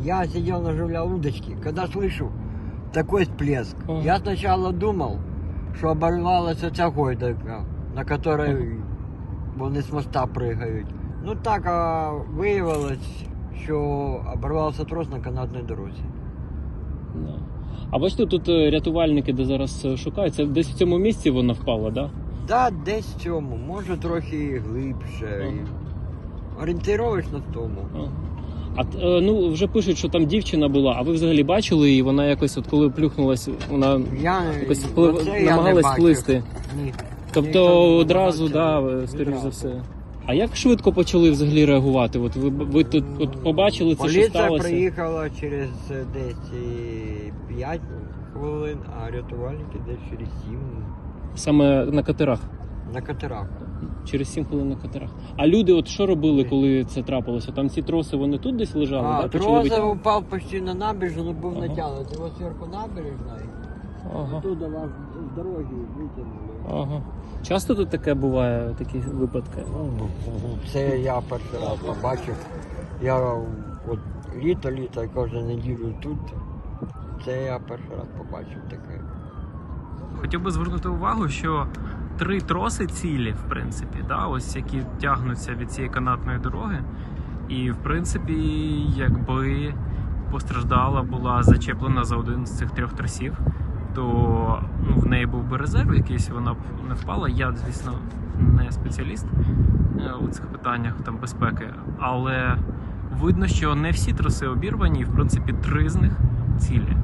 Я сидел наживлял удочки, когда слышу такой всплеск. Ага. Я сначала думал, що оборвалася ця гойдалка, на которой вони з моста пригають. Ну так, а виявилось, що оборвався трос на канатній дорозі. Да. А бачите, тут е, рятувальники, де зараз е, шукають, це десь в цьому місці вона впала, да? Да, десь в цьому, може трохи глибше. Ага. Орієнтировочно в тому. Ага. А е, ну вже пишуть, що там дівчина була, а ви взагалі бачили її? Вона якось, от коли плюхнулась, вона Я якось оце намагалась плисти. Ні. Тобто Ніхто одразу, да, скоріш за все. А як швидко почали взагалі реагувати? От ви, ви тут от побачили це, що Поліція сталося? приїхала через е, десь е, 5 хвилин, а рятувальники десь через 7 Саме на катерах. на катерах. Через 7 хвилин на катерах. А люди, от що робили, коли це трапилося? Там ці троси вони тут десь лежали? А, да? Почали троза витягувати? упав почти на набережну, був Ага. натягнутий. Його зверху набережна. і Ага. Оттуда вас з дороги витягнули. Ага. Часто тут таке буває, такі випадки? Ну, Це я перший раз побачив. Я от літо-літо кожну неділю тут. Це я перший раз побачив таке. Хотів би звернути увагу, що три троси цілі, в принципі, да, ось які тягнуться від цієї канатної дороги. І, в принципі, якби постраждала була зачеплена за один з цих трьох тросів, то ну, в неї був би резерв якийсь, вона б не впала. Я, звісно, не спеціаліст е, у цих питаннях там безпеки, але видно, що не всі троси обірвані, і в принципі три з них цілі.